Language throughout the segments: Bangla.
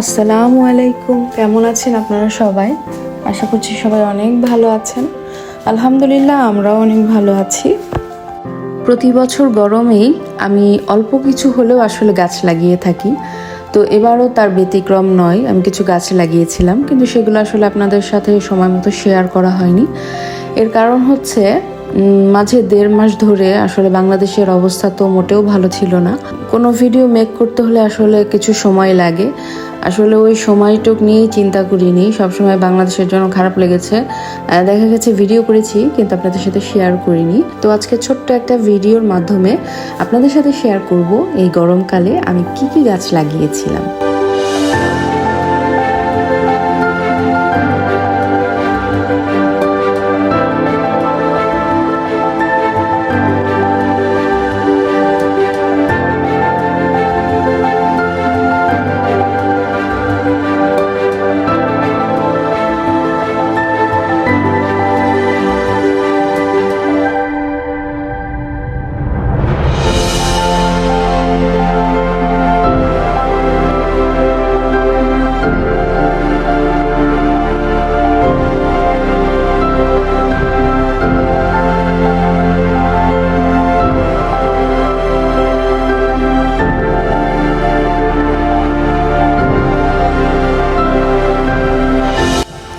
আসসালামু আলাইকুম। কেমন আছেন আপনারা সবাই? আশা করছি সবাই অনেক ভালো আছেন। আলহামদুলিল্লাহ, আমরাও অনেক ভালো আছি। প্রতি বছর গরমেই আমি অল্প কিছু হলেও আসলে গাছ লাগিয়ে থাকি। তো এবারও তার ব্যতিক্রম নয়, আমি কিছু গাছ লাগিয়েছিলাম, কিন্তু সেগুলো আসলে আপনাদের সাথে সময় মতো শেয়ার করা হয়নি। এর কারণ হচ্ছে মাঝে দেড় মাস ধরে আসলে বাংলাদেশের অবস্থা তো মোটেও ভালো ছিল না। কোনো ভিডিও মেক করতে হলে আসলে কিছু সময় লাগে। আসলে ওই সময়টুক নিয়েই চিন্তা করিনি। সবসময় বাংলাদেশের জন্য খারাপ লেগেছে। দেখা গেছে ভিডিও করেছি, কিন্তু আপনাদের সাথে শেয়ার করিনি। তো আজকে ছোট্ট একটা ভিডিওর মাধ্যমে আপনাদের সাথে শেয়ার করব এই গরমকালে আমি কি কি গাছ লাগিয়েছিলাম।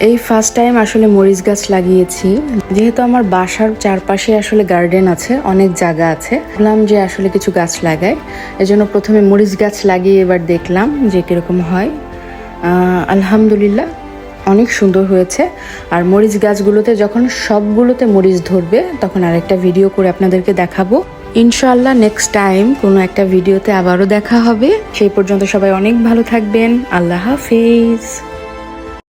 এই ফার্স্ট টাইম আসলে মরিচ গাছ লাগিয়েছি। যেহেতু আমার বাসার চারপাশে আসলে গার্ডেন আছে, অনেক জায়গা আছে, ভাবলাম যে আসলে কিছু গাছ লাগাই। এজন্য প্রথমে মরিচ গাছ লাগিয়ে এবার দেখলাম যে কীরকম হয়। আলহামদুলিল্লাহ, অনেক সুন্দর হয়েছে। আর মরিচ গাছগুলোতে যখন সবগুলোতে মরিচ ধরবে, তখন আরেকটা ভিডিও করে আপনাদেরকে দেখাবো। ইনশাল্লাহ নেক্সট টাইম কোনো একটা ভিডিওতে আবারও দেখা হবে। সেই পর্যন্ত সবাই অনেক ভালো থাকবেন। আল্লাহ হাফিজ।